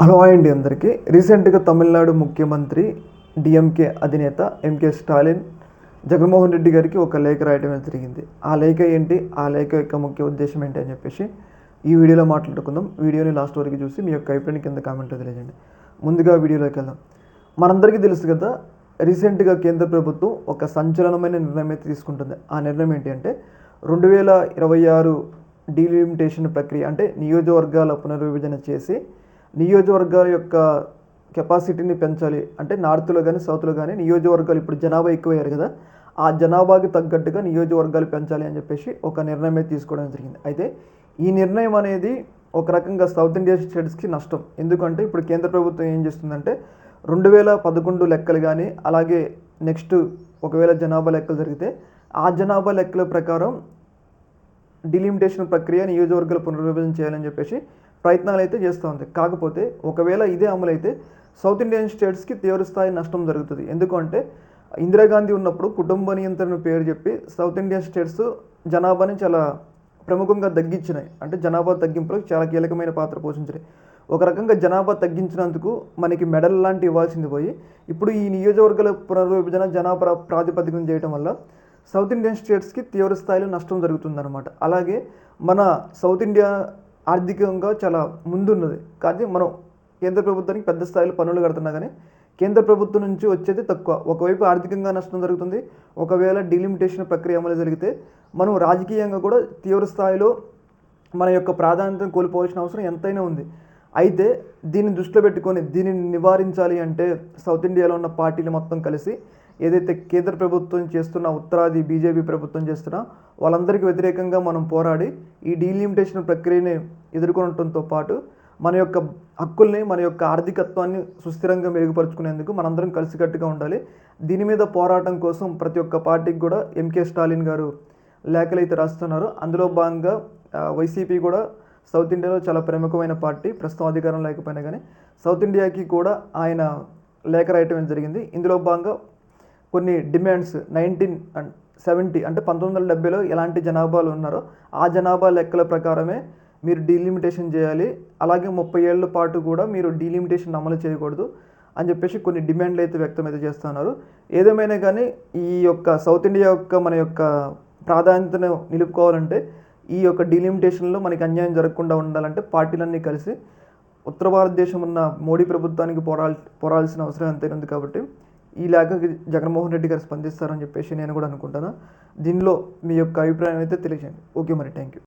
Hello అండి అందరికీ. రీసెంట్గా తమిళనాడు ముఖ్యమంత్రి డిఎంకే అధినేత ఎంకే స్టాలిన్ జగన్మోహన్ రెడ్డి గారికి ఒక లేఖ రాయడం జరిగింది. ఆ లేఖ ఏంటి? ఆ లేఖ యొక్క ముఖ్య ఉద్దేశం ఏంటి అని చెప్పేసి ఈ వీడియోలో మాట్లాడుకుందాం. వీడియోని లాస్ట్ వరకు చూసి మీ యొక్క అభిప్రాయం కింద కామెంట్ తెలియజేయండి. ముందుగా వీడియోలోకి వెళ్దాం. మనందరికీ తెలుసు కదా రీసెంట్గా కేంద్ర ప్రభుత్వం ఒక సంచలనమైన నిర్ణయం అయితే తీసుకుంటుంది. ఆ నిర్ణయం ఏంటి అంటే రెండు వేల ఇరవై ఆరు డీలిమిటేషన్ ప్రక్రియ అంటే నియోజకవర్గాల పునర్విభజన చేసి నియోజకవర్గాల యొక్క కెపాసిటీని పెంచాలి. అంటే నార్త్లో కానీ సౌత్లో కానీ నియోజకవర్గాలు ఇప్పుడు జనాభా ఎక్కువయ్యారు కదా ఆ జనాభాకి తగ్గట్టుగా నియోజకవర్గాలు పెంచాలి అని చెప్పేసి ఒక నిర్ణయం అయితే తీసుకోవడం జరిగింది. అయితే ఈ నిర్ణయం అనేది ఒక రకంగా సౌత్ ఇండియా స్టేట్స్కి నష్టం. ఎందుకంటే ఇప్పుడు కేంద్ర ప్రభుత్వం ఏం చేస్తుందంటే రెండు వేల పదకొండు లెక్కలు కానీ అలాగే నెక్స్ట్ ఒకవేళ జనాభా లెక్కలు జరిగితే ఆ జనాభా లెక్కల ప్రకారం డిలిమిటేషన్ ప్రక్రియ నియోజకవర్గాలు పునర్విభజన చేయాలని చెప్పేసి ప్రయత్నాలు అయితే చేస్తూ ఉంది. కాకపోతే ఒకవేళ ఇదే అమలు అయితే సౌత్ ఇండియన్ స్టేట్స్కి తీవ్రస్థాయి నష్టం జరుగుతుంది. ఎందుకంటే ఇందిరాగాంధీ ఉన్నప్పుడు కుటుంబ నియంత్రణ పేరు చెప్పి సౌత్ ఇండియన్ స్టేట్స్ జనాభాని చాలా ప్రముఖంగా తగ్గించినాయి. అంటే జనాభా తగ్గింపులో చాలా కీలకమైన పాత్ర పోషించినాయి. ఒక రకంగా జనాభా తగ్గించినందుకు మనకి మెడల్ లాంటి ఇవ్వాల్సింది పోయి ఇప్పుడు ఈ నియోజకవర్గాల పునర్విభజన జనాభా ప్రాతిపదికన చేయడం వల్ల సౌత్ ఇండియన్ స్టేట్స్కి తీవ్ర స్థాయిలో నష్టం జరుగుతుందన్నమాట. అలాగే మన సౌత్ ఇండియా ఆర్థికంగా చాలా ముందున్నది. కానీ మనం కేంద్ర ప్రభుత్వానికి పెద్ద స్థాయిలో పన్నులు కడుతున్నా కానీ కేంద్ర ప్రభుత్వం నుంచి వచ్చేది తక్కువ. ఒకవైపు ఆర్థికంగా నష్టం జరుగుతుంది. ఒకవేళ డిలిమిటేషన్ ప్రక్రియ అమలు జరిగితే మనం రాజకీయంగా కూడా తీవ్ర స్థాయిలో మన యొక్క ప్రాధాన్యతను కోల్పోవాల్సిన అవసరం ఎంతైనా ఉంది. అయితే దీన్ని దృష్టిలో పెట్టుకొని దీనిని నివారించాలి అంటే సౌత్ ఇండియాలో ఉన్న పార్టీలు మొత్తం కలిసి ఏదైతే కేంద్ర ప్రభుత్వం చేస్తున్న ఉత్తరాది బీజేపీ ప్రభుత్వం చేస్తున్న వాళ్ళందరికీ వ్యతిరేకంగా మనం పోరాడి ఈ డీలిమిటేషన్ ప్రక్రియని ఎదుర్కొనడంతో పాటు మన యొక్క హక్కుల్ని మన యొక్క ఆర్థికత్వాన్ని సుస్థిరంగా మెరుగుపరుచుకునేందుకు మనందరం కలిసికట్టుగా ఉండాలి. దీని మీద పోరాటం కోసం ప్రతి ఒక్క పార్టీకి కూడా ఎంకే స్టాలిన్ గారు లేఖలు అయితే రాస్తున్నారు. అందులో భాగంగా వైసీపీ కూడా సౌత్ ఇండియాలో చాలా ప్రముఖమైన పార్టీ ప్రస్తుతం అధికారం లేకపోయినా కానీ సౌత్ ఇండియాకి కూడా ఆయన లేఖ రాయటం జరిగింది. ఇందులో భాగంగా కొన్ని డిమాండ్స్ నైన్టీన్ అండ్ సెవెంటీ అంటే పంతొమ్మిది వందల డెబ్బైలో ఎలాంటి జనాభాలు ఉన్నారో ఆ జనాభా లెక్కల ప్రకారమే మీరు డీలిమిటేషన్ చేయాలి. అలాగే ముప్పై ఏళ్ళ పాటు కూడా మీరు డీలిమిటేషన్ అమలు చేయకూడదు అని చెప్పేసి కొన్ని డిమాండ్లు అయితే వ్యక్తం అయితే చేస్తున్నారు. ఏదేమైనా కానీ ఈ యొక్క సౌత్ ఇండియా యొక్క మన యొక్క ప్రాధాన్యతను నిలుపుకోవాలంటే ఈ యొక్క డీలిమిటేషన్లో మనకి అన్యాయం జరగకుండా ఉండాలంటే పార్టీలన్నీ కలిసి ఉత్తర భారతదేశం ఉన్న మోడీ ప్రభుత్వానికి పోరాల్ పోరాల్సిన అవసరం ఎంతైనా ఉంది కాబట్టి ఈ లేఖకి జగన్మోహన్ రెడ్డి గారు స్పందిస్తారని చెప్పేసి నేను కూడా అనుకుంటాను. దీనిలో మీ యొక్క అభిప్రాయం అయితే తెలియజేయండి. ఓకే మరి థ్యాంక్ యూ